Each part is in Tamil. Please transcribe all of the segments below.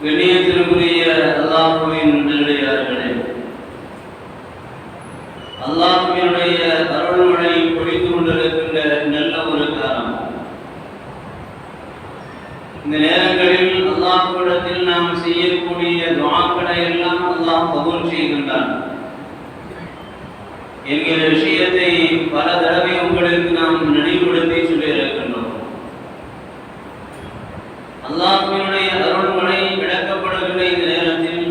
கண்ணியத்திற்குரிய அல்லாஹுவின் நல்லடியார்களே அல்லாஹுவினுடைய அருள்மழை பொழிந்து கொண்டிருக்கின்ற நல்ல ஒரு காலம். இந்த நேரங்களில் அல்லாஹ்விடத்தில் நாம் செய்யக்கூடிய துவாக்களை எல்லாம் அல்லாஹ் கபூல் செய்கின்றான். என்கிற விஷயத்தை பல தடவை உங்களுக்கு நாம் நினைவுபடுத்தி சொல்லியிருக்கின்றோம் அல்லாஹ்வினுடைய அருள்மழை விளக்கப்படுகின்ற இந்த நேரத்தில்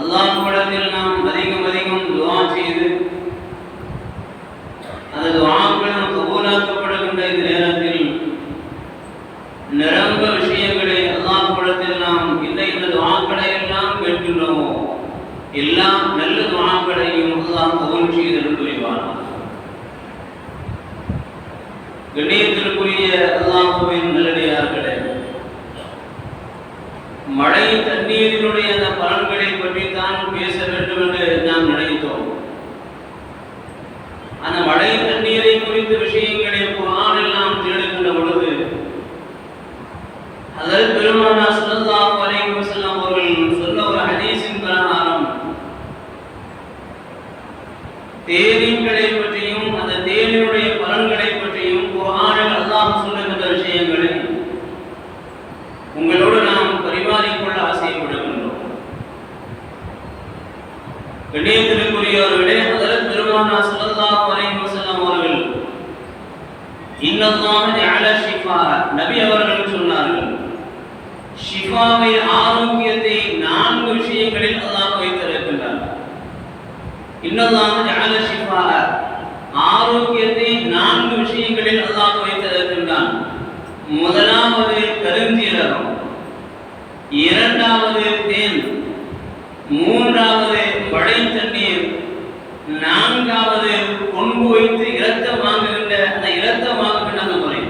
அல்லாஹ்விடத்தில் நாம் அதிகம் அதிகம் துஆ செய்து அந்த துஆக்கள் கபூலாக்கப்படுகின்ற இந்த நேரத்தில் நிரம்ப விஷயங்களை அல்லாஹ்விடத்தில் நாம் இந்த இந்த துஆக்களை எல்லாம் கேட்கின்றோமோ எல்லாம் நல்ல துஆக்களையும் அல்லாஹ் கபூல் செய்து புரிவான் கண்ணியத்திற்குரிய அல்லாஹுவின் நல்லடியார்களே மழை தண்ணீரினுடைய அந்த பலன்களை பற்றி தான் பேச வேண்டும் என்று நாம் நினைத்தோம். அந்த மழை தண்ணீரை குறித்த விஷயம் குரானில் நாம் தேடுகின்ற பொழுது அதாவது பெருமானா ஸல்லல்லாஹு அலைஹி வஸல்லம் அவர்கள் சொன்ன ஒரு ஹதீஸின் பிரகாரம் தேனீக்களை பற்றியும் அந்த தேனினுடைய பலன்களை பற்றியும் குர்ஆனில் அல்லாஹ் சொல்லுகின்ற விஷயங்களை உங்களோடு நாம் பரிமாறிக்கொள்ள ஆசைப்படுகின்றோம் கண்ணியத்திற்குரியவர்களே ஹதரத் பெருமானா ஸல்லல்லாஹு அலைஹி வஸல்லம் அவர்கள் இன்னல்லாஹ ஜஅல ஷிஃபா நபி அவர்கள் சொன்னார்கள் ஷிஃபாவை ஆரோக்கியத்தை நான்கு விஷயங்களில் அல்லாஹ் வைத்திருக்கின்றார் இன்னல்லாஹ ஷிஃபா. ஆரோக்கியத்தை நான்கு விஷயங்களில் அல்லாஹ் வைத்திருக்கின்றான். முதலாவது கருஞ்சீரகம் இரண்டாவது தேன் மூன்றாவது மழை தண்ணீர் நான்காவது கொண்டு வைத்து இரத்தம் வாங்குகின்ற அந்த இரத்தம் வாங்குகின்ற அந்த முறை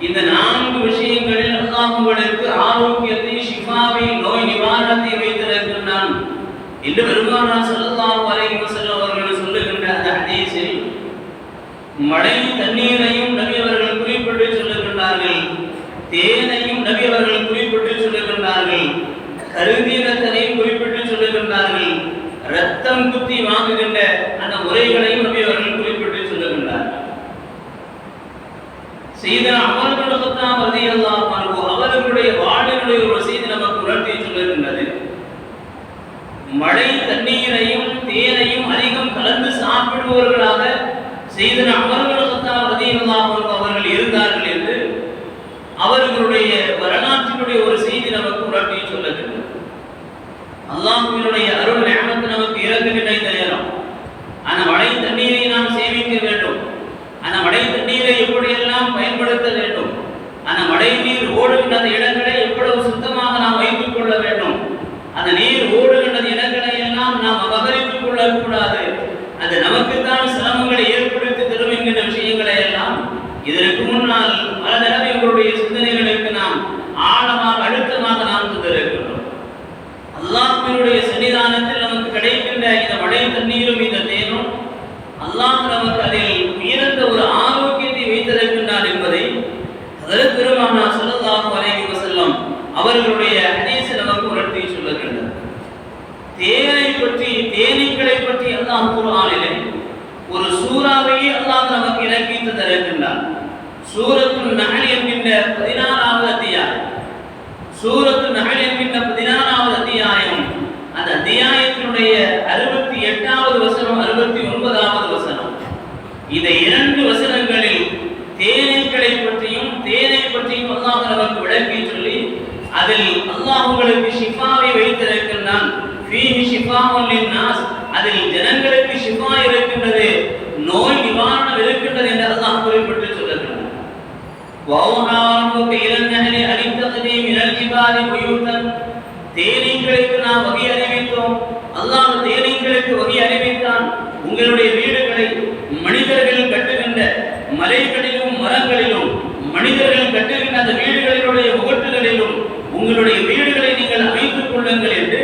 இந்த நான்கு விஷயங்களில் அல்லாஹ் உங்களுக்கு ஆரோக்கியத்தை ஷிஃபாவை நோய் நிவாரணத்தை வைத்திருக்கின்றான் என்று பெருமானா ஸல்லல்லாஹு அலைஹி வஸல்லம் அவர்கள் சொல்லுகின்ற அந்த ஹதீஸில் மழை தண்ணீரையும் நபி அவர்கள் குறிப்பிட்டு சொல்லுகின்றார்கள் தேனையும் நபி அவர்கள் குறிப்பிட்டு சொல்லுகின்றார்கள் கருந்தீரத்தனையும் குறிப்பிட்டு சொல்லுகின்றார்கள் ரத்தம் குத்தி வாங்குகின்ற அந்த முறைகளையும் நபி அவர்கள் குறிப்பிட்டு சொல்லுகின்றார்கள். செய்த அவர்கள் கத்தாம் ரலியல்லாஹு அவர்களுடைய வாழ்வினுடைய ஒரு செய்தி நமக்கு உணர்த்தி சொல்லுகின்றது மழை தண்ணீரையும் தேனையும் அதிகம் கலந்து சாப்பிடுபவர்களாக செய்த அவர்கள் கத்தாம் அவர்கள் இருந்தார்கள் என்று அவர்களுடைய வரலாற்றினுடைய ஒரு செய்தி நமக்கு உணர்த்தி சொல்லுகின்றது அல்லாஹினுடைய அருள் ஞானத்து நமக்கு இறங்குகின்ற இந்த நேரம். அந்த மழை தண்ணீரை நாம் சேமிக்க வேண்டும். அந்த மழை தண்ணீரை எப்படியெல்லாம் பயன்படுத்த வேண்டும்? அந்த மழை நீர் ஓடுகின்ற அந்த இடங்களை எவ்வளவு சுத்தமாக நாம் வைத்துக் கொள்ள வேண்டும் அந்த நீர் ஓடுகின்ற இடங்களை எல்லாம் நாம் அபகரித்துக் கொள்ளக்கூடாது அது நமக்குத்தான் சிரமங்களை ஏற்படுத்தி தரும் என்கின்ற விஷயங்களை எல்லாம் இதற்கு முன்னால் பல தடவை உங்களுடைய சிந்தனைகளுக்கு நாம் ஆழமாக அழுத்தமாக நாம் தந்திருக்கின்றோம் அல்லாஹ்வினுடைய சன்னிதானத்தில் நமக்கு கிடைக்கின்ற இந்த மழை தண்ணீரும் இந்த தேனும் அல்லாஹ் நமக்கு அதில் உயர்ந்த ஒரு ஆரோக்கியத்தை வைத்திருக்கின்றார் என்பதை அதற்கு பெருமானா ஸல்லல்லாஹு அலைஹி வஸல்லம் அவர்களுடைய ஹதீஸ் நமக்கு உணர்த்தி சொல்லுகின்றது தேனை பற்றி தேனீக்களை பற்றி அல்லாஹ் குர்ஆனிலே ஒரு சூறாவையே கற்றுத்தருகின்றான் சூரத்து நகல் என்கின்ற பதினாறாவது அத்தியாயம் சூரத்து நகல் என்கின்ற பதினாறாவது அத்தியாயம் அந்த அத்தியாயத்தினுடைய அறுபத்தி எட்டாவது வசனம் அறுபத்தி ஒன்பதாவது வசனம் இந்த இரண்டு வசனங்களில் தேனீக்களை பற்றியும் தேனை பற்றியும் அல்லாஹ் நமக்கு விளக்கி சொல்லி அதில் அல்லாஹ் உங்களுக்கு ஷிஃபாவை வைத்திருக்கின்றான் ஃபீஹி ஷிஃபாஉன் லின்னாஸ் அதில் ஜனங்களுக்கு ஷிஃபா இருக்கின்றது நோய் நிவாரணம் இருக்கின்றது என்று அல்லாஹ் குறிப்பிட்டு சொல்லுகிறார் وَأَوْحَى رَبُّكَ إِلَى النَّحْلِ أَنِ اتَّخِذِي مِنَ الْجِبَالِ بُيُوتًا தேனீக்களுக்கு நாம் வகை அறிவித்தோம் அல்லாஹ் தேனீக்களுக்கு வகை அறிவித்தான் உங்களுடைய வீடுகளை மனிதர்கள் கட்டுகின்ற மலைகளிலும் மரங்களிலும் மனிதர்கள் கட்டுகின்ற அந்த வீடுகளினுடைய முகட்டுகளிலும் உங்களுடைய வீடுகளை நீங்கள் அமைத்துக் கொள்ளுங்கள் என்று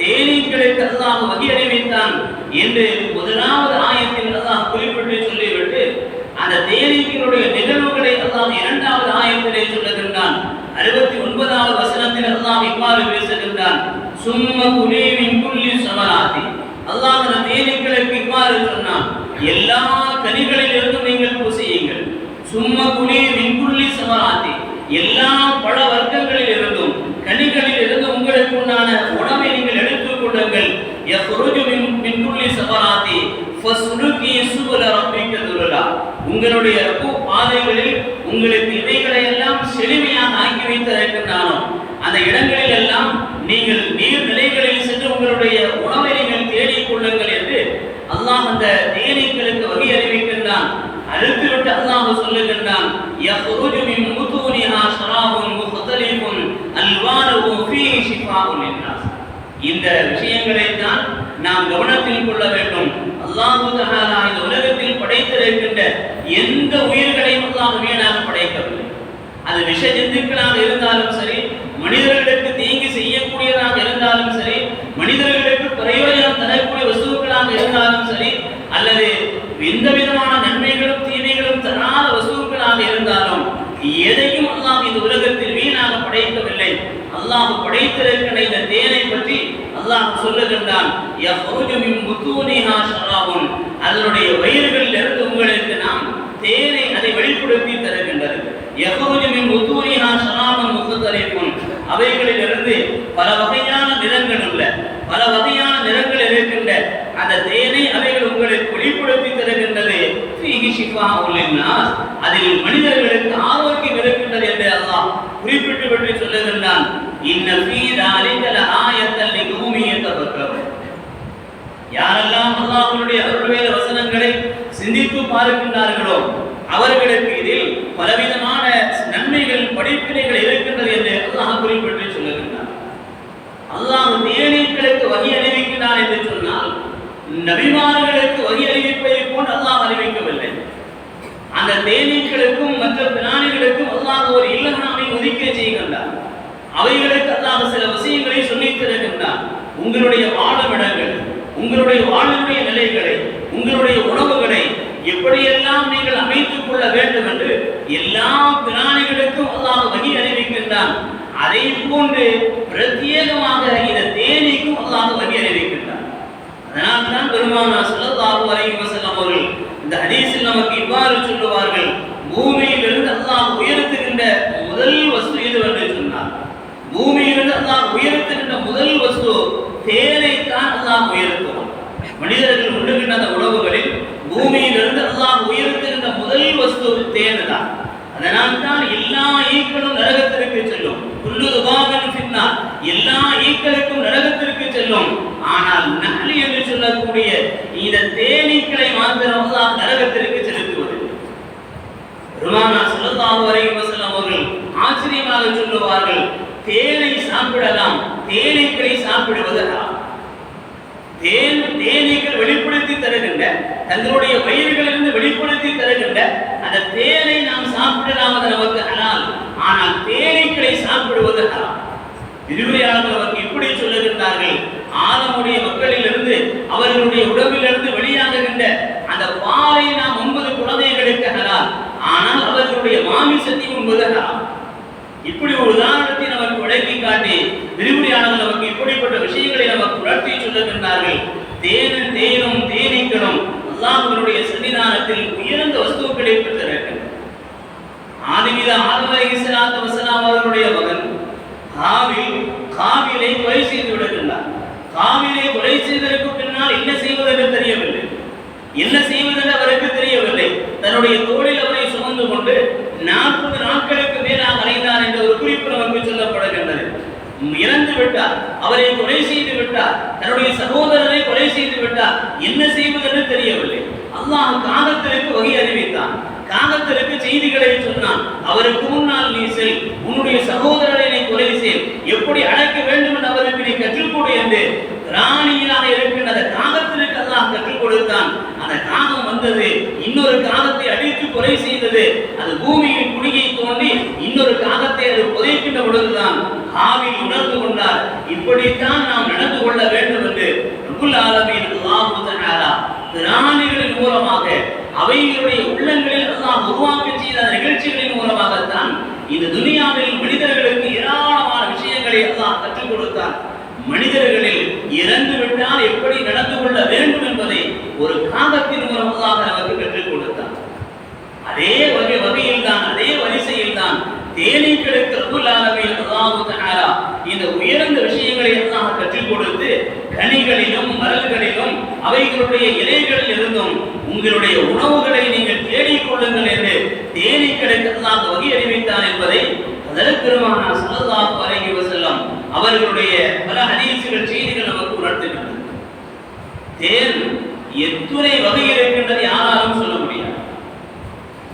தேனீக்களை தல்லாம் வகை அறிவித்தான் என்று முதலாவது ஆயத்தில் அல்லாஹ் குறிப்பிட்டு சொல்லிவிட்டு அந்த தேனீக்களுடைய நிகழ்வுகளை அல்லாஹ் இரண்டாவது ஆயத்திலே சொல்லுகின்றான். அறுபத்தி ஒன்பதாவது வசனத்தில் அல்லாஹ் இவ்வாறு பேசுகின்றான். சும்ம குலீவின் புள்ளி சமராதி அல்லாஹ் அந்த தேனீக்களுக்கு இவ்வாறு சொன்னான். எல்லா கனிகளில் இருந்தும் நீங்கள் புசியுங்கள். சும்ம குலி மின்குள்ளி சமராதி எல்லா பழ வர்க்கங்களில் இருந்தும் கனிகளில் இருந்து உங்களுக்கு உண்டான உணவை நீங்கள் எடுத்துக் கொள்ளுங்கள். யஃப்ருஜு மின் மின்குள்ளி சமராதி ஃபஸ்லுகி சுபல ரப்பிக்க துலலா உங்களுடைய ரப்பு பாதைகளில் உங்களுக்கு இவைகளை எல்லாம் செழுமையாக ஆக்கி வைத்திருக்கின்றானோ அந்த இடங்களில் எல்லாம் நீங்கள் நீர்நிலைகளில் சென்று உங்களுடைய உணவை நீங்கள் தேடிக் கொள்ளுங்கள் என்று அல்லாஹ் அந்த தேனீக்களுக்கு வகை அறிவிக்கின்றான். அழுத்திவிட்டு அல்லாஹ் சொல்லுகின்றான். யஹ்ருஜு மின் முத்தூனிஹா ஷராபுன் முഖ்தலிஃபுன் அல்வானுஹு ஃபீஹி ஷிஃபாஉன் லின்னாஸ் இந்த விஷயங்களை தான் நாம் கவனத்தில் கொள்ள வேண்டும். அல்லாஹு தஆலா இந்த உலகத்தில் படைத்திருக்கின்ற எந்த உயிர்களையும் அல்லாஹ் வீணாக படைக்கவில்லை. அது விஷ ஜந்துக்களாக இருந்தாலும் சரி மனிதர்களுக்கு தீங்கு செய்யக்கூடியதாக இருந்தாலும் சரி மனிதர்களுக்கு பிரயோஜனம் தரக்கூடிய வசூக்களாக இருந்தாலும் சரி அல்லது எந்த விதமான நன்மைகளும் தீமைகளும் தராத வசூக்களாக இருந்தாலும் எதையும் அல்லாஹ் இந்த உலகத்தில் வீணாக படைக்கவில்லை. அல்லாஹ் படைத்திருக்கிற இந்த தேனை பற்றி அல்லாஹ் சொல்லுகின்றான் அதனுடைய வயிறுகளில் இருந்து உங்களுக்கு நாம் தேனை அதை வெளிப்படுத்தி தருகின்றது. யஹ்ருஜு மின் புத்தூனிஹா ஷராபுன் அவைகளில் இருந்து பல வகையான நிறங்கள் உள்ள பல வகையான நிறங்கள் இருக்கின்ற அந்த தேனை அவைகள் உங்களை வெளிப்படுத்தி தருகின்றது. அதில் மனிதர்களுக்கு ஆரோக்கியம் இருக்கின்றது என்று அல்லாஹ் குறிப்பிட்டு பற்றி சொல்லுகின்றான். யாரெல்லாம் அல்லாஹனுடைய அருள்வேத வசனங்களை சிந்தித்து பார்க்கின்றார்களோ அவர்களுக்கு இதில் பலவிதமான நன்மைகள் படிப்பினைகள் இருக்கின்றது என்று அல்லாஹ் குறிப்பிட்டு சொல்லுகின்றான். அல்லாஹ் தேனீக்களுக்கு வகை அணிவிக்கிறான் என்று நபிமார்களுக்கு வகி அறிவிப்பதை போல் அல்லாஹ் அறிவிக்கவில்லை அந்த தேனீக்களுக்கும் மற்ற பிராணிகளுக்கும் அல்லாஹ் ஒரு இல்லகனாமை ஒதுக்க செய்கின்றார் அவைகளுக்கு அல்லாஹ் சில விஷயங்களை சொல்லித்திருக்கின்றார் உங்களுடைய வாழவிடங்கள் உங்களுடைய வாழ்வுடைய நிலைகளை உங்களுடைய உணவுகளை எப்படியெல்லாம் நீங்கள் அமைத்துக் கொள்ள வேண்டும் என்று எல்லா பிராணிகளுக்கும் அல்லாஹ் வகி அறிவிக்கின்றான். அதை போன்று பிரத்யேகமாக இந்த தேனீக்கும் அல்லாஹ் வகி அறிவிக்கின்றான். அதனால் தான் பெருமானா ஸல்லல்லாஹு அலைஹி வஸல்லம் அவர்கள் இந்த ஹதீஸில் நமக்கு இவ்வாறு சொல்லுவார்கள் பூமியிலிருந்து அல்லாஹ் உயர்த்துகின்ற முதல் வஸ்து இது என்று சொன்னார். பூமியிலிருந்து அல்லாஹ் உயர்த்துகின்ற முதல் வஸ்து தேனை தான் அல்லாஹ் உயர்த்துவான். மனிதர்கள் உண்ணுகின்ற அந்த உணவுகளில் பூமியிலிருந்து அல்லாஹ் உயர்த்துகின்ற முதல் வஸ்து தேனு தான் அதனால் தான் எல்லா ஈக்களும் நரகத்திற்கு செல்லும். எல்லா ஈக்களுக்கும் நரகத்திற்கு செல்லும். ஆனால் நகலி என்று சொல்லக்கூடிய இந்த தேனீக்களை மாத்திரம் தான் நரகத்திற்கு செலுத்துவது ருமானா ஸல்லல்லாஹு வரை வசலம் அவர்கள் ஆச்சரியமாக சொல்லுவார்கள் தேனை சாப்பிடலாம் தேனீக்களை சாப்பிடுவதெல்லாம் தேன் தேனீக்கள் வெளிப்படுத்தி தருகின்ற தங்களுடைய பயிர்களிலிருந்து வெளிப்படுத்தி தருகின்ற அந்த தேனை நாம் சாப்பிடலாம் அது நமக்கு அலால் ஆனால் தேனீக்களை சாப்பிடுவது ஹராம். விரிவுரையாளர்கள் அவருக்கு இப்படி சொல்லுகின்றார்கள் ஆலமுடைய மக்களிலிருந்து அவர்களுடைய உடம்பிலிருந்து வெளியாகுகின்ற அந்த பாலை நாம் ஒன்பது குழந்தைகளுக்கு ஹலால் ஆனால் அவர்களுடைய மாமிசத்தை உண்பது ஹலால் இப்படி ஒரு உதாரணத்தை நமக்கு விளக்கி காட்டி விரிவுரையாளர்கள் நமக்கு இப்படிப்பட்ட விஷயங்களை நமக்கு உணர்த்தி சொல்லுகின்றார்கள். தேனும் தேனும் தேனீக்களும் அல்லாஹனுடைய சன்னிதானத்தில் உயர்ந்த வஸ்துக்களை பெற்றிருக்கின்றன ஆதிமித ஆதம் அலைஹிஸ்ஸலாத்து வஸலாம் அவர்களுடைய மகன் காவில் காவிலை கொலை செய்து விடுகின்றார். காவிலை கொலை செய்ததற்கு பின்னால் என்ன செய்வதென்று தெரியவில்லை. என்ன செய்வதென்று அவருக்கு தெரியவில்லை. தன்னுடைய தோளில் அவரை சுமந்து கொண்டு நாற்பது நாட்களுக்கு மேலாக அலைந்தார் என்ற ஒரு குறிப்பு நமக்கு சொல்லப்படுகின்றது. இறந்து விட்டார். அவரை கொலை செய்து விட்டார். தன்னுடைய சகோதரரை கொலை செய்து விட்டார். என்ன செய்வதென்று தெரியவில்லை. அல்லாஹ் காகத்திற்கு வகை அறிவித்தான். காகத்திற்கு செய்திகளை சொன்னான். அவருக்கு முன்னால் நீ செல். உன்னுடைய சகோதரரை நீ கொலை எப்படி அழைக்க வேண்டும் என்று அவருக்கு நீ கற்றுக் கொடு என்று ராணியாக இருக்கின்ற அந்த காகத்திற்கு அல்லாஹ் கற்றுக் கொடுத்தான். அந்த காகம் வந்தது இன்னொரு காகத்தை அடித்து கொலை செய்தது. அது பூமியின் குடியை தோண்டி இன்னொரு காகத்தை அது புதைக்கின்ற பொழுதுதான் ஆவில் உணர்ந்து கொண்டார். இப்படித்தான் நாம் நடந்து கொள்ள வேண்டும் என்று ரபுல் ஆலமீன் ராணிகளின் மூலமாக அவைகளுடைய உள்ளங்களில் அல்லாஹ் உருவாக்கி செய்த நிகழ்ச்சிகளின் மூலமாகத்தான் இந்த துனியாவில் மனிதர்களுக்கு ஏராளமான விஷயங்களை எல்லாம் கற்றுக் கொடுத்தார். மனிதர்களில் இறந்து விட்டால் எப்படி நடந்து கொள்ள வேண்டும் என்பதை ஒரு காகத்தின் மூலமாக நமக்கு கற்றுக் கொடுத்தார். அதே வகை வகையில் தான் அதே வரிசையில் தான் தேனீக்களுக்கு ரபுல் ஆலமீன் இந்த உயர்ந்த விஷயங்களை எல்லாம் கற்றுக் கொடுத்து கனிகளிலும் மரல்களிலும் அவைகளுடைய இலைகளில் இருந்தும் உங்களுடைய உணவுகளை நீங்கள் தேடிக் கொள்ளுங்கள் என்று தேடி அல்லாஹ் வகை அறிவித்தார் என்பதை அதற்கு பெருமானா ஸல்லல்லாஹு அலைஹி வஸல்லம் அவர்களுடைய பல ஹதீசுகள் செய்திகள் நமக்கு உணர்த்துகின்றன. தேன் எத்துணை வகை இருக்கின்றது யாராலும் சொல்ல முடியாது.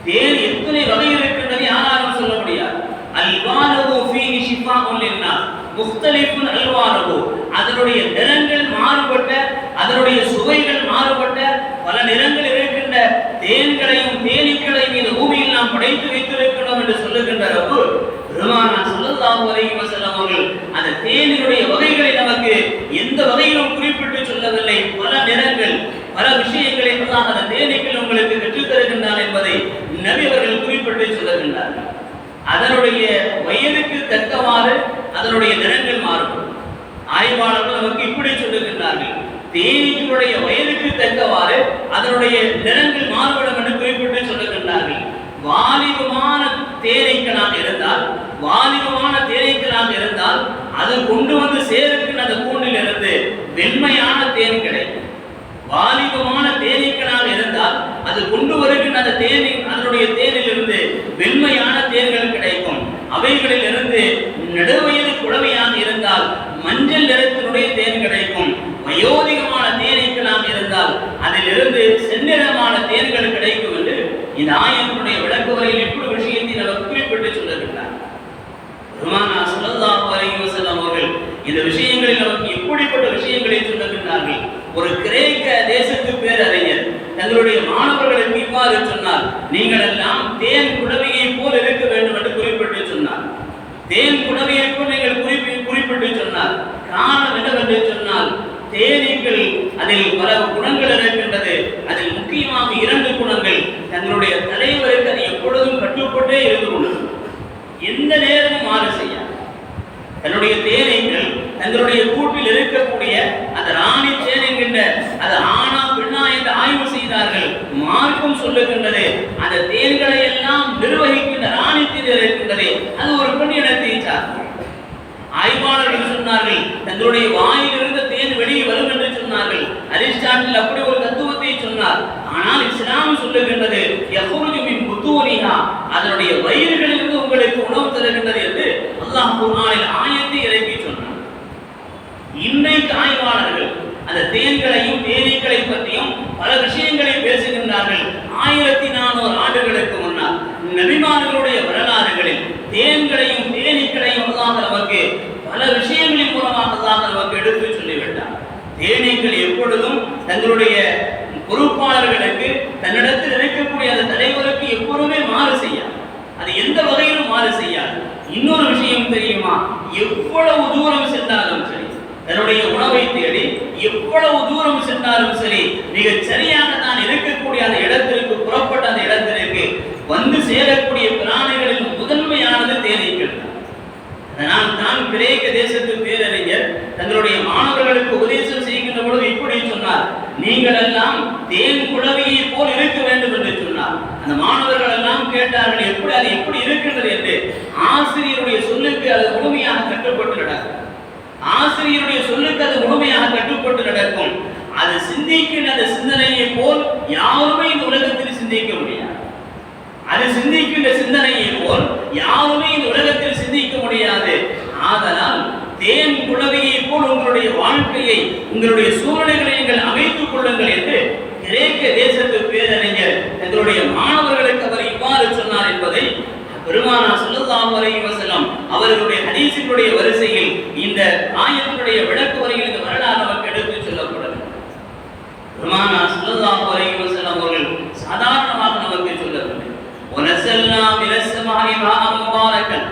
தேன் எத்தனை வகை இருக்கின்றது யாராலும் சொல்ல முடியாது. அல்வானகு ஃபீஹி ஷிஃபாஉன் லின்னாஸ் முஸ்தலிப்பு அல்வானவோ அதனுடைய நிறங்கள் மாறுபட்ட அதனுடைய சுவைகள் மாறுபட்ட பல நிறங்கள் இருக்கின்ற தேன்களையும் தேனீக்களையும் இந்த பூமியில் நாம் படைத்து வைத்திருக்கிறோம் என்று சொல்லுகின்ற ரப்பு பெருமானா ஸல்லல்லாஹு வரைக்கும் வஸல்லம் அவர்கள் அந்த தேனினுடைய வகைகளை நமக்கு எந்த வகையிலும் குறிப்பிட்டு சொல்லவில்லை. பல நிறங்கள் பல விஷயங்களை எல்லாம் அந்த தேனீக்கள் உங்களுக்கு பெற்றுத் தருகின்றார் என்பதை நபி அவர்கள் குறிப்பிட்டு சொல்லுகின்றார்கள். அதனுடைய வயதுக்கு தக்கவாறு அதனுடைய நிறங்கள் மாறுபடும். ஆய்வாளர்கள் நமக்கு இப்படி சொல்லுகின்றார்கள். தேனீக்களுடைய வயதுக்கு தக்கவாறு அதனுடைய நிறங்கள் மாறுபடும் என்று குறிப்பிட்டு சொல்லுகின்றார்கள். வாலிபமான தேனீக்களாக இருந்தால் வாலிபமான தேனீக்களாக இருந்தால் அது கொண்டு வந்து சேருக்கின்ற அந்த கூண்டில் இருந்து வெண்மையான தேன் கிடைக்கும். வாலிபமான தேனீக்களாக இருந்தால் அது கொண்டு வருகின்ற அந்த தேனி அதனுடைய தேனிலிருந்து வெண்மையான தேன்கள் கிடைக்கும். அவைகளில் இருந்து நடுவயது குழவையாக இருந்தால் மஞ்சள் நிறத்தினுடைய தேன் கிடைக்கும். வயோதிகமான தேனீக்களாக இருந்தால் அதிலிருந்து செந்நிறமான தேன்கள் கிடைக்கும் என்று இந்த ஆயனுடைய விளக்குவரையில் எப்படி விஷயத்தை நமக்கு குறிப்பிட்டு சொல்லுகின்றார் பெருமானா சுல்லா அலைஹி அவர்கள் இந்த விஷயங்களில் நமக்கு எப்படிப்பட்ட விஷயங்களை சொல்லுகின்றார்கள் ஒரு கிரேக்க தேசத்து பேரறிஞர் தங்களுடைய மாணவர்களுக்கு இவ்வாறு சொன்னார் நீங்கள் எல்லாம் தேன் குடவையை போல் இருக்க வேண்டும் என்று குறிப்பிட்டு சொன்னார் தேன் குடவையை போல் நீங்கள் குறிப்பி குறிப்பிட்டு சொன்னார் காரணம் என்னவென்று சொன்னால் தேனீக்கள் அதில் பல குணங்கள் இருக்கின்றது அதில் முக்கியமாக இரண்டு குணங்கள் தங்களுடைய தலைவருக்கு அது எப்பொழுதும் கட்டுப்பட்டே இருந்து கொண்டிருக்கும் எந்த நேரமும் மாறு செய்யாது தன்னுடைய தேனீக்கள் தங்களுடைய கூட்டில் இருக்கக்கூடிய அந்த ராணி தேன் என்கின்ற அது ஆணா பெண்ணா என்று ஆய்வு செய்தார்கள் மார்க்கம் சொல்லுகின்றது. அந்த தேன்களை எல்லாம் நிர்வகிக்கின்ற ராணி இருக்கின்றது. அது ஒரு பெண் இடத்தை சார்ந்தது ஆய்வாளர்கள் சொன்னார்கள்? தங்களுடைய வாயிலிருந்து தேன் வெளியே வரும் என்று சொன்னார்கள். அரிஸ்டாட்டில் அப்படி ஒரு தத்துவத்தை சொன்னார். ஆனால் இஸ்லாம் சொல்லுகின்றது யஹ்ருஜு மின் அதனுடைய வயிறுகளிலிருந்து உங்களுக்கு உணவு தருகின்றது என்று அல்லாஹ் குர்ஆனில் ஆயத்தை இறக்கி சொன்னார். இன்றைக்கு ஆய்வாளர்கள் அந்த தேன்களையும் தேனீக்களை பற்றியும் பல விஷயங்களை பேசுகின்றார்கள். ஆயிரத்தி நானூறு ஆண்டுகளுக்கு முன்னால் நபிமார்களுடைய வரலாறுகளில் தேன்களையும் தேனீக்களையும் அல்லாஹ் நமக்கு பல விஷயங்களின் மூலமாக அல்லாஹ் நமக்கு எடுத்து சொல்லிவிட்டார் தேனீக்கள் எப்பொழுதும் தங்களுடைய பொறுப்பாளர்களுக்கு தன்னிடத்தில் இருக்கக்கூடிய அந்த தலைவருக்கு எப்பொழுதுமே மாறு செய்யாது. அது எந்த வகையிலும் மாறு செய்யாது. இன்னொரு விஷயம் தெரியுமா? எவ்வளவு தூரம் சென்றாலும் சரி தன்னுடைய உணவை தேடி எவ்வளவு தூரம் சென்றாலும் சரி மிக சரியாக தான் இருக்கக்கூடிய அந்த இடத்திற்கு புறப்பட்ட அந்த இடத்திற்கு வந்து சேரக்கூடிய பிராணிகளில் முதன்மையானது தேனீக்கள். அதனால் தான் கிரேக்க தேசத்து பேரறிஞர் தங்களுடைய மாணவர்களுக்கு உபதேசம் செய்கின்ற பொழுது இப்படி சொன்னார். நீங்கள் எல்லாம் தேன் குழவியை போல் இருக்க வேண்டும் என்று சொன்னார். அந்த மாணவர்கள் எல்லாம் கேட்டார்கள் எப்படி அது எப்படி இருக்கின்றது? என்று ஆசிரியருடைய சொல்லுக்கு அது முழுமையாக கட்டுப்பட்டு நடக்கும் ஆசிரியருடைய சொல்லுக்கு அது முழுமையாக கட்டுப்பட்டு நடக்கும். அது சிந்திக்கின்ற அந்த சிந்தனையை போல் யாருமே இந்த உலகத்தில் சிந்திக்க முடியாது. அது சிந்திக்கின்ற சிந்தனையை போல் யாருமே இந்த உலகத்தில் சிந்திக்க முடியாது. ஆதலால் தேன் குழவையை போல் உங்களுடைய வாழ்க்கையை உங்களுடைய சூழ்நிலைகளை நீங்கள் அமைத்துக் கொள்ளுங்கள் என்று கிரேக்க தேசத்து பேரறிஞர் எங்களுடைய மாணவர்களுக்கு அவர் இவ்வாறு சொன்னார் என்பதை பெருமானா ஸல்லல்லாஹு வரையும் வசலம் அவர்களுடைய ஹதீசினுடைய வரிசையில் இந்த ஆயத்தினுடைய விளக்கு வரையில் இந்த வரலாறு நமக்கு எடுத்து சொல்லப்படுது பெருமானா ஸல்லல்லாஹு வரையும் வசலம் அவர்கள் சாதாரணமாக நமக்கு சொல்லவில்லை. வனசல்னா மினஸ்ஸமாஇ முபாரக்கன்.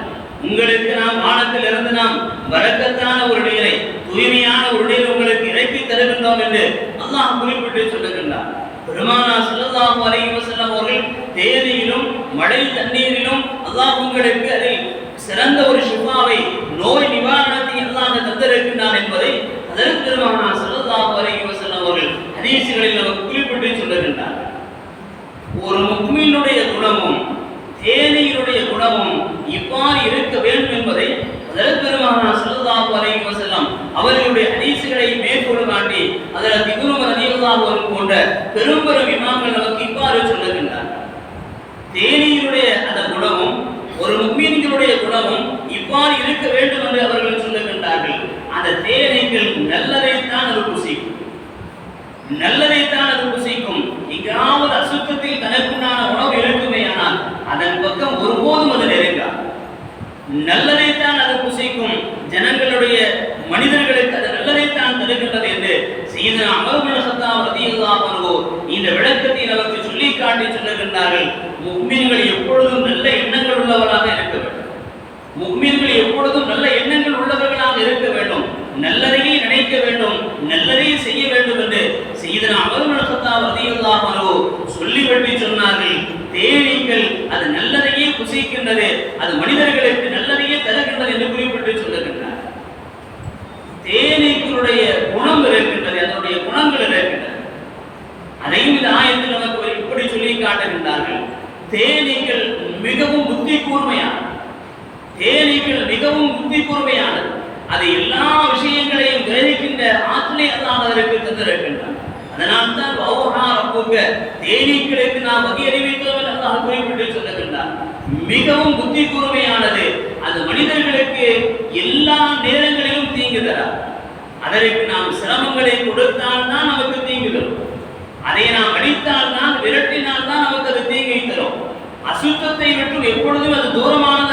உங்களுக்கு நாம் வானத்திலிருந்து நாம் வரக்கத்தான ஒரு நீரை தூய்மையான ஒரு நீர் உங்களுக்கு இறக்கி தருகின்றோம் என்று அல்லாஹ் குறிப்பிட்டு சொல்லுகின்றார். பெருமானா ஸல்லல்லாஹு வரையும் வசலம் அவர்கள் தேனியிலும் மழை தண்ணீரிலும் அல்லாஹ் உங்களுக்கு அதில் சிறந்த ஒரு ஷிஃபாவை நோய் நிவாரணத்தை அல்லாஹ் தந்திருக்கின்றான் என்பதை அதற்கு பெருமானா ஸல்லல்லாஹு அலைஹி வஸல்லம் அவர்கள் ஹதீஸ்களில் நமக்கு குறிப்பிட்டு சொல்லுகின்றார்கள். ஒரு முக்மீனுடைய குணமும் தேனியினுடைய குணமும் இவ்வாறு இருக்க வேண்டும் என்பதை அதற்கு பெருமானா ஸல்லல்லாஹு அலைஹி வஸல்லம் அவர்களுடைய ஹதீஸ்களை மேற்கொண்டு காட்டி அதில் திகுருமர் அதிகமாக போன்ற பெரும் பெரும் இமாம்கள் நமக்கு இவ்வாறு சொல்லுகின்றார் தேனியினுடைய அந்த குணமும் ஒரு உலகம் இவ்வாறு இருக்க வேண்டும் என்று அவர்கள் சொல்லுகின்றார்கள். அந்த தேனீக்கள் நல்லதைத்தான் அது புசிக்கும் நல்லதைத்தான் அது புசிக்கும் எங்காவது அசுத்தத்தில் தனக்குண்டான உணவு இருக்குமே ஆனால் அதன் பக்கம் ஒருபோதும் அது நெருங்கா நல்லதைத்தான் அது புசிக்கும் ஜனங்களுடைய மனிதர்களுக்கு அது நல்லதைத்தான் தருகின்றது என்று செய்த அமர்வுல சத்தாம் ரதியுல்லாஹு இந்த விளக்கத்தை நமக்கு சொல்லி காட்டி சொல்லுகின்றார்கள். முக்மீன்கள் எப்பொழுதும் நல்ல எண்ணங்கள் உள்ளவராக இருக்க வேண்டும். முக்மீன்கள் எப்பொழுதும் நல்ல எண்ணங்கள் உள்ளவர்களாக இருக்க வேண்டும். நல்லதையே நினைக்க வேண்டும். நல்லதையே செய்ய வேண்டும் என்று செய்தன அமர்மனசத்தா சொல்லி சொல்லிவிட்டு சொன்னார்கள். தேனீக்கள் அது நல்லதையே புசிக்கின்றது. அது மனிதர்களுக்கு நல்லதையே தருகின்றது என்று குறிப்பிட்டு சொல்லுகின்றார். தேனீக்களுடைய குணம் இருக்கின்றது அதனுடைய குணங்கள் இருக்கின்றது. அதையும் இந்த ஆயத்தில் நமக்கு இப்படி சொல்லி காட்டுகின்றார்கள். தேனீக்கள் மிகவும் புத்தி கூர்மையானது தேனீக்கள் மிகவும் புத்தி கூர்மையானது அது எல்லா விஷயங்களையும் கிரகிக்கின்ற ஆற்றலை அல்லாஹ் அதற்கு தந்திருக்கின்றான். அதனால் தான் வௌஹா தேனீக்களுக்கு நாம் வகை அறிவித்தோம் என்று அல்லாஹ் குறிப்பிட்டு சொல்லுகின்றார் மிகவும் புத்தி கூர்மையானது அது மனிதர்களுக்கு எல்லா நேரங்களிலும் தீங்கு தரா அதற்கு நாம் சிரமங்களை கொடுத்தால் தான் நமக்கு தீங்கு தரும். அதை நாம் அடித்தால் தான் விரட்டினால் தான் நமக்கு அது தீங்கை தரும். அசுத்தத்தை விட்டு எப்பொழுதும் அது தூரமானதாகவே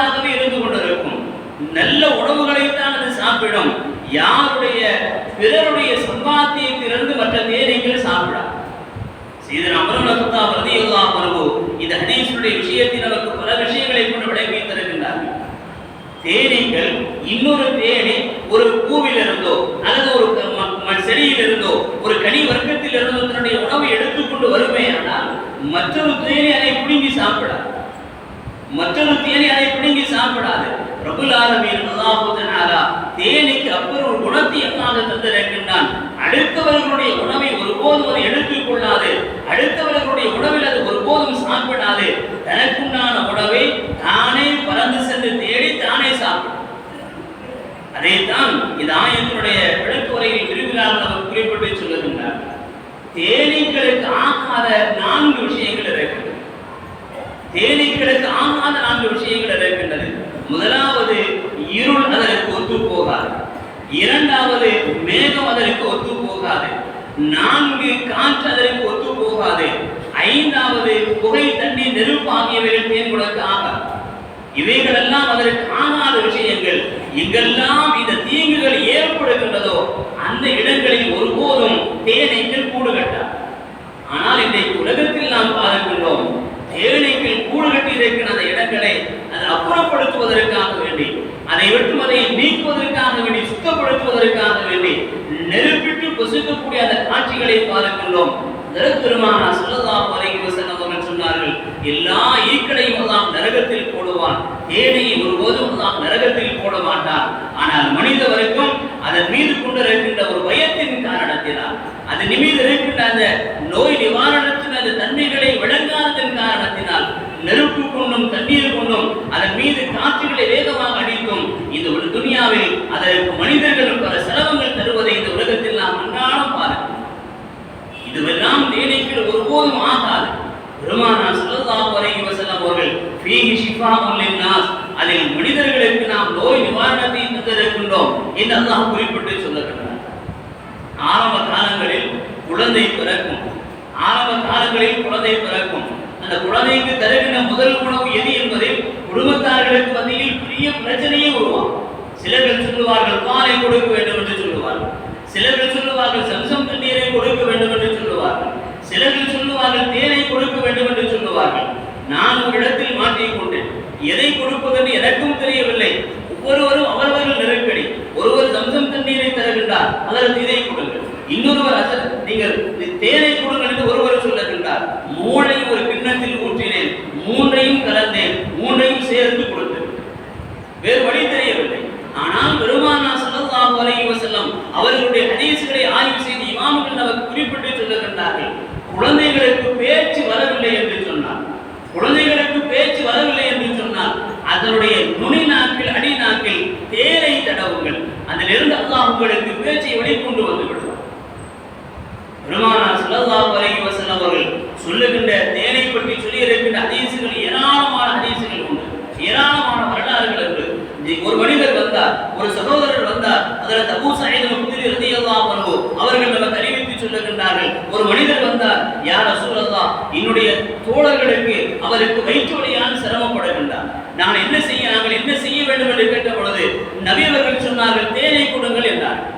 நல்ல உணவுகளைத்தான் அது சாப்பிடும். யாருடைய பிறருடைய சம்பாத்தியத்திலிருந்து மற்ற தேனீக்கள் சாப்பிடா சீதன் அமருலகத்தா பிரதியுல்லா பிரபு இந்த ஹதீஸுடைய விஷயத்தை நமக்கு பல விஷயங்களை கொண்டு விளக்கி தருகின்றார்கள் தேனீக்கள் இன்னொரு தேனி ஒரு பூவில் இருந்தோ அல்லது ஒரு க- செடியில் இருந்தோ ஒரு கனி வர்க்கத்தில் இருந்தோ தன்னுடைய உணவை எடுத்துக்கொண்டு வருமேயானால் மற்றொரு தேனி அதை பிடுங்கி சாப்பிடாது. மற்றொரு தேனி அதை பிடுங்கி சாப்பிடாது. பிரபுல் தேனிக்கு அப்புறம் ஒரு குணத்தை அல்லாஹ் தந்திருக்கின்றான். அடுத்தவர்களுடைய உணவை ஒருபோதும் அது எடுத்துக் கொள்ளாது அடுத்தவர்களுடைய உணவில் அது ஒருபோதும் சாப்பிடாது. தனக்குண்டான உணவை தானே பறந்து சென்று தேடி தானே சாப்பிடும். அதைத்தான் இந்த ஆயத்தினுடைய விளக்குறையில் விரிவுரையாக நமக்கு குறிப்பிட்டு சொல்லுகின்றார். தேனீக்களுக்கு ஆகாத நான்கு விஷயங்கள் இருக்கின்றன தேனீக்களுக்கு ஆகாத நான்கு விஷயங்கள் இருக்கின்றது. முதலாம் இருள் அதற்கு ஒத்து போகாது இரண்டாவது மேகம் அதற்கு ஒத்து போகாது. நான்கு காற்று அதற்கு ஒத்து போகாது. ஐந்தாவது புகை தண்ணி நெருப்பு ஆகியவைகள் தேன்குடக்கு ஆகாது. இவைகளெல்லாம் அதற்கு ஆகாத விஷயங்கள். எங்கெல்லாம் இந்த தீங்குகள் ஏற்படுகின்றதோ அந்த இடங்களில் ஒருபோதும் தேனைகள் கூடு கட்டார் ஆனால் இன்றைக்கு உலகத்தில் நாம் பார்க்கின்றோம் தேனைகள் கூடு கட்டி இருக்கின்ற அந்த இடங்களை அதை அப்புறப்படுத்துவதற்காக வேண்டி அதை விட்டு அதை நீக்குவதற்காக வேண்டி சுத்தப்படுத்துவதற்காக வேண்டி நெருப்பிட்டு பொசுக்கக்கூடிய அந்த காட்சிகளை பார்க்கின்றோம். பெருமானா சொல்லலாம் வரைக்கும் அவர்கள் சொன்னார்கள் எல்லா ஈக்களையும் எல்லாம் நரகத்தில் போடுவான். தேனையை ஒருபோதும் எல்லாம் நரகத்தில் போட மாட்டான். ஆனால் மனித வரைக்கும் அதன் மீது கொண்டிருக்கின்ற ஒரு பயத்தின் காரணத்தினால் அது நிமிர்ந்து இருக்கின்ற அந்த நோய் நிவாரணத்தின் அந்த தன்மைகளை விளங்காததன் காரணத்தினால் நெருப்பு கொண்டும் தண்ணீர் கொண்டும் அதன் மீது காற்றுகளை வேகமாக அடிக்கும் இந்த ஒரு துனியாவில் அதற்கு மனிதர்களும் பல செலவங்கள் தருவதை இந்த உலகத்தில் நாம் அன்றாடம் பார்க்கிறோம். இதுவெல்லாம் தேனைக்கு ஒருபோதும் ஆகாது. பெருமானா ஸல்லல்லாஹு அலைஹி வஸல்லம் அவர்கள் ஃபீஹி ஷிஃபாஉன் லின்னாஸ். அதில் மனிதர்களுக்கு நாம் நோய் நிவாரணத்தை தந்திருக்கின்றோம் என்று அல்லாஹ் குறிப்பிட்டு சொல்லுகின்றார். ஆரம்ப காலங்களில் குழந்தை பிறக்கும். ஆரம்ப காலங்களில் குழந்தை பிறக்கும். அந்த குழந்தைக்கு தருகின்ற முதல் உணவு எது என்பதில் குடும்பத்தார்களுக்கு மத்தியில் பெரிய பிரச்சனையே உருவாகும் சிலர்கள் சொல்லுவார்கள் பாலை கொடுக்க வேண்டும் என்று சொல்லுவார்கள். சிலர்கள் சொல்லுவார்கள் சம்சம் தண்ணீரை கொடுக்க வேண்டும் என்று சொல்லுவார்கள். சிலர்கள் சொல்லுவார்கள் தேனை கொடுக்க வேண்டும் என்று சொல்லுவார்கள். நான் ஒரு இடத்தில் மாட்டிக் கொண்டேன். எதை கொடுப்பதென்று எனக்கும் தெரியவில்லை. ஒவ்வொருவரும் அவரவர்கள் நெருக்கடி. ஒருவர் சம்சம் தண்ணீரை தருகின்றார் அதற்கு இதை கொடுங்கள். இன்னொருவர் அசல் நீங்கள் தேனை கொடுங்கள் என்று ஒருவர் சொல்லுகின்றார் மூளை ஒரு கிண்ணத்தில் ஊற்றினேன். மூன்றையும் கலந்தேன். மூன்றையும் சேர்த்து கொடுத்தேன். வேறு வழி தெரியவில்லை. ஆனால் பெருமானா ஸல்லல்லாஹு அலைஹி வஸல்லம் அவர்களுடைய ஹதீஸ்களை ஆய்வு செய்து இமாம்கள் நமக்கு குறிப்பிட்டு சொல்லுகின்றார்கள் குழந்தைகளுக்கு பேச்சு வரவில்லை என்று சொன்னார். குழந்தைகளுக்கு பேச்சு வரவில்லை என்று சொன்னார். அதனுடைய நுனி நாக்கில் அடி நாக்கில் தேரை தடவுங்கள். அதிலிருந்து அல்லாஹ் உங்களுக்கு பேச்சை வெளிக்கொண்டு வந்து விடுவார் பெருமானா ஸல்லல்லாஹு அலைஹி வஸல்லம் அவர்கள் சொல்லுகின்ற தேனை பற்றி சொல்லி இருக்கின்ற அதிசயங்கள் ஏராளமான அதிசயங்கள் உண்டு. ஏராளமான வரலாறுகள் உண்டு. ஒரு மனிதர் வந்தார் ஒரு சகோதரர் வந்தார் அதில் தபு சயீத் முக்திரி ரலியல்லாஹு வருவோம் அவர்கள் நமக்கு அறிவித்து சொல்லுகின்றார்கள். ஒரு மனிதர் வந்தார் யார் ரசூலல்லாஹ் என்னுடைய தோழர்களுக்கு அவருக்கு வயிற்றுவலியால் சிரமப்படுகின்றார். நான் என்ன செய்ய நாங்கள் என்ன செய்ய வேண்டும்? என்று கேட்ட பொழுது நபி அவர்கள் சொன்னார்கள் தேனை கொடுங்கள் என்றார்கள்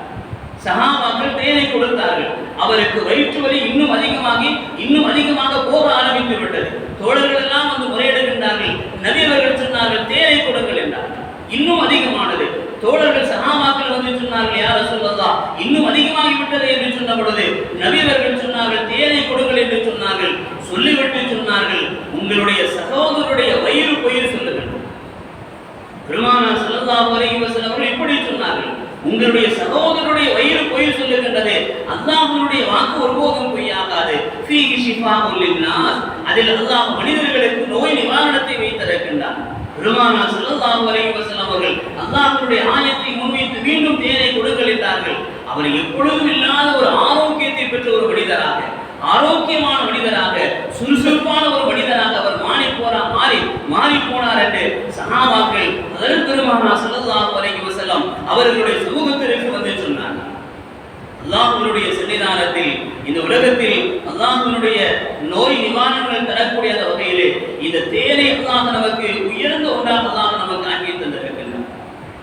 சகாபாக்கள் தேனை கொடுத்தார்கள். அவருக்கு வயிற்று வலி இன்னும் அதிகமாகி இன்னும் அதிகமாக போக ஆரம்பித்து விட்டது. தோழர்கள் எல்லாம் வந்து முறையிடுகின்றார்கள். நபி அவர்கள் சொன்னார்கள் தேனை கொடுங்கள் என்றார்கள் இன்னும் அதிகமானது. தோழர்கள் சகாமாக்கள் வந்து சொன்னார்கள் யார் சொல்லதா இன்னும் அதிகமாகி விட்டது என்று சொன்ன பொழுது நபி அவர்கள் சொன்னார்கள் தேனை கொடுங்கள் என்று சொன்னார்கள். சொல்லிவிட்டு சொன்னார்கள் உங்களுடைய சகோதரருடைய வயிறு பொயிர் சொல்லுங்கள். பெருமானா ஸல்லல்லாஹு அலைஹி வஸல்லம் அவர்கள் எப்படி உங்களுடைய சகோதரனுடைய வயிறு பொய் சொல்லுகின்றது. அல்லாஹனுடைய வாக்கு ஒருபோதும் பொய்யாகாது. அதில் அல்லாஹ் மனிதர்களுக்கு நோய் நிவாரணத்தை வைத்திருக்கின்றான். பெருமானா ஸல்லல்லாஹு அலைஹி வஸல்லம் அவர்கள் அல்லாஹ்வுடைய ஆயத்தை முன்வைத்து மீண்டும் தேனை கொடுங்கள் அவர் எப்பொழுதும் இல்லாத ஒரு ஆரோக்கியத்தை பெற்ற ஒரு மனிதராக. ஆரோக்கியமான மனிதராக சுறுசுறுப்பான ஒரு மனிதராக அவர் மாறி போறா மாறி மாறி போனார் என்று சகாபாக்கள் அதற்கு பெருமானா ஸல்லல்லாஹு வரைக்கும் வஸல்லம் அவர்களுடைய சமூகத்திற்கு வந்து சொன்னார் அல்லாஹ்வுடைய சன்னிதானத்தில் இந்த உலகத்தில் அல்லாஹ்வுடைய நோய் நிவாரணங்கள் தரக்கூடிய அந்த வகையிலே இந்த தேனை அல்லாஹ் நமக்கு உயர்ந்த ஒன்றாக அல்லாஹ் நமக்கு ஆக்கி தந்திருக்கின்றார்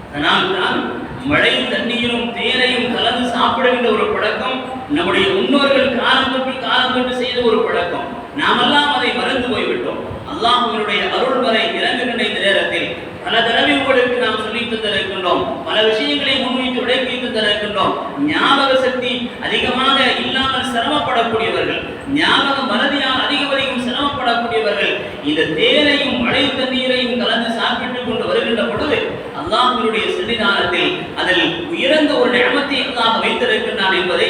அதனால் தான் மழை தண்ணீரும் தேனையும் கலந்து சாப்பிடுகின்ற ஒரு பழக்கம் நம்முடைய முன்னோர்கள் காலம் தொட்டு காலம் செய்த ஒரு பழக்கம். நாமெல்லாம் அதை மறந்து போய்விட்டோம். அல்லாஹுவனுடைய அருள் வரை இறங்குகின்ற இந்த நேரத்தில் பல தடவை உங்களுக்கு நாம் சொல்லி தந்திருக்கின்றோம். பல விஷயங்களை முன்வைத்து விளக்கி தந்திருக்கின்றோம். ஞாபக சக்தி அதிகமாக இல்லாமல் சிரமப்படக்கூடியவர்கள் ஞாபக மறதியால் அதிகம் அதிகம் சிரமப்படக்கூடியவர்கள் இந்த தேனையும் மழை தண்ணீரையும் கலந்து சாப்பிட்டுக் கொண்டு வருகின்ற பொழுது அல்லாஹ்வினுடைய சன்னிதானத்தில் அதில் உயர்ந்த ஒரு நேமத்தை அல்லாஹ் வைத்திருக்கின்றான் என்பதை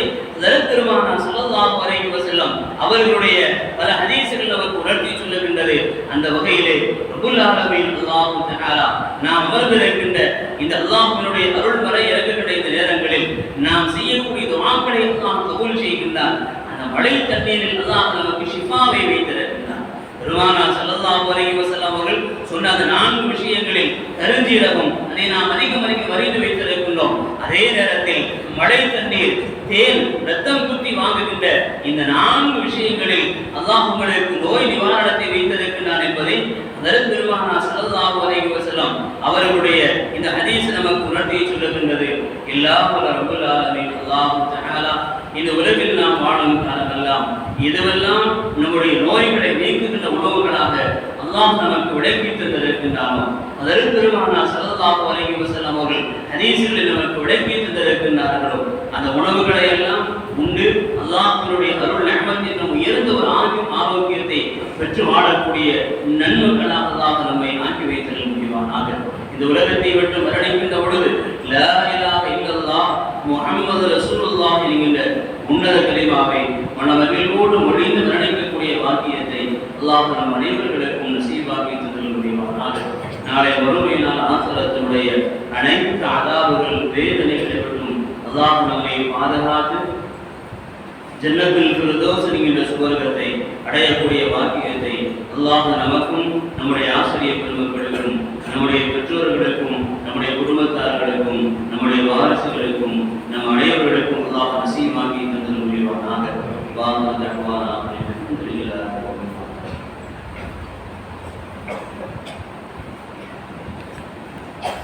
பெருமானா சொல்லலாம் அலைஹி வஸல்லம் அவர்களுடைய பல ஹதீசுகள் அவர் உணர்த்தி சொல்லுகின்றது. அந்த வகையிலே ரபுல் ஆலமீன் அல்லாஹு தஆலா நாம் அமர்ந்திருக்கின்ற இந்த அல்லாஹ்வினுடைய அருள் மறை இறங்குகின்ற இந்த நேரங்களில் நாம் செய்யக்கூடிய துஆக்களை அல்லாஹ் கபூல் செய்கின்றார் அந்த மழை தண்ணீரில் அல்லாஹ் நமக்கு ஷிஃபாவை வைத்திருக்கின்றார் பெருமானா சல்லல்லாஹு அலைஹி வஸல்லம் அவர்கள் சொன்ன அந்த நான்கு விஷயங்களில் கருஞ்சீரகம் அதை நாம் அதிகம் அதிகம் வரைந்து வைத்திருக்கின்றோம். அதே நேரத்தில் மழை தண்ணீர் தேன் ரத்தம் குத்தி வாங்குகின்ற இந்த நான்கு விஷயங்களில் அல்லாஹ் உங்களுக்கு நோய் நிவாரணத்தை வைத்திருக்கின்றான் என்பதை அதன் பெருமானா ஸல்லல்லாஹு அலைஹி வஸல்லம் அவர்களுடைய இந்த ஹதீஸ் நமக்கு உணர்த்தி சொல்லுகின்றது. இல்லாஹ் ரப்பல் ஆலமீன். அல்லாஹ் தஆலா இந்த உலகில் நாம் வாழும் காலமெல்லாம் இதுவெல்லாம் நம்முடைய நோய்களை நீக்குகின்ற உணவுகளாக அல்லாஹ் நமக்கு விளக்கி தந்திருக்கின்றானோ அதற்கு பெருமானா ஸல்லல்லாஹு அலைஹி வஸல்லம் அவர்கள் ஹதீஸில் நமக்கு விளக்கி தந்திருக்கின்றார்களோ அந்த உணவுகளை எல்லாம் உண்டு. அல்லாஹ்வினுடைய அருள் நியமத் உயர்ந்த ஒரு ஆரோக்கிய ஆரோக்கியத்தை பெற்று வாழக்கூடிய நன்மக்களாக அல்லாஹ் நம்மை ஆக்கி வைத்தல் முடிவானாக இந்த உலகத்தை விட்டு மரணிக்கின்ற பொழுது லா இலாஹ இல்லல்லாஹ் முஹம்மது ரசூலுல்லாஹ் என்கின்ற உன்னத கலிமாவை மனமகிழ்வோடு மொழிந்து மரணிக்கக்கூடிய வாக்கியத்தை அல்லாஹ் நம் அனைவர்களுக்கு நாளை வறுமையினால் ஆசிரத்தினுடைய அனைத்து அதாவுகள் வேதனைகளை விட்டும் அல்லாஹ் நம்மை பாதுகாத்து ஜன்னத்தில் ஃபிர்தௌஸ் என்ற சுவர்க்கத்தை அடையக்கூடிய வாக்கியத்தை அல்லாஹ் நமக்கும் நம்முடைய ஆசிரியர் பெருமக்களுக்கும் நம்முடைய பெற்றோர்களுக்கும் நம்முடைய குடும்பத்தார்களுக்கும் நம்முடைய வாரிசுகளுக்கும் நம் அனைவர்களுக்கும்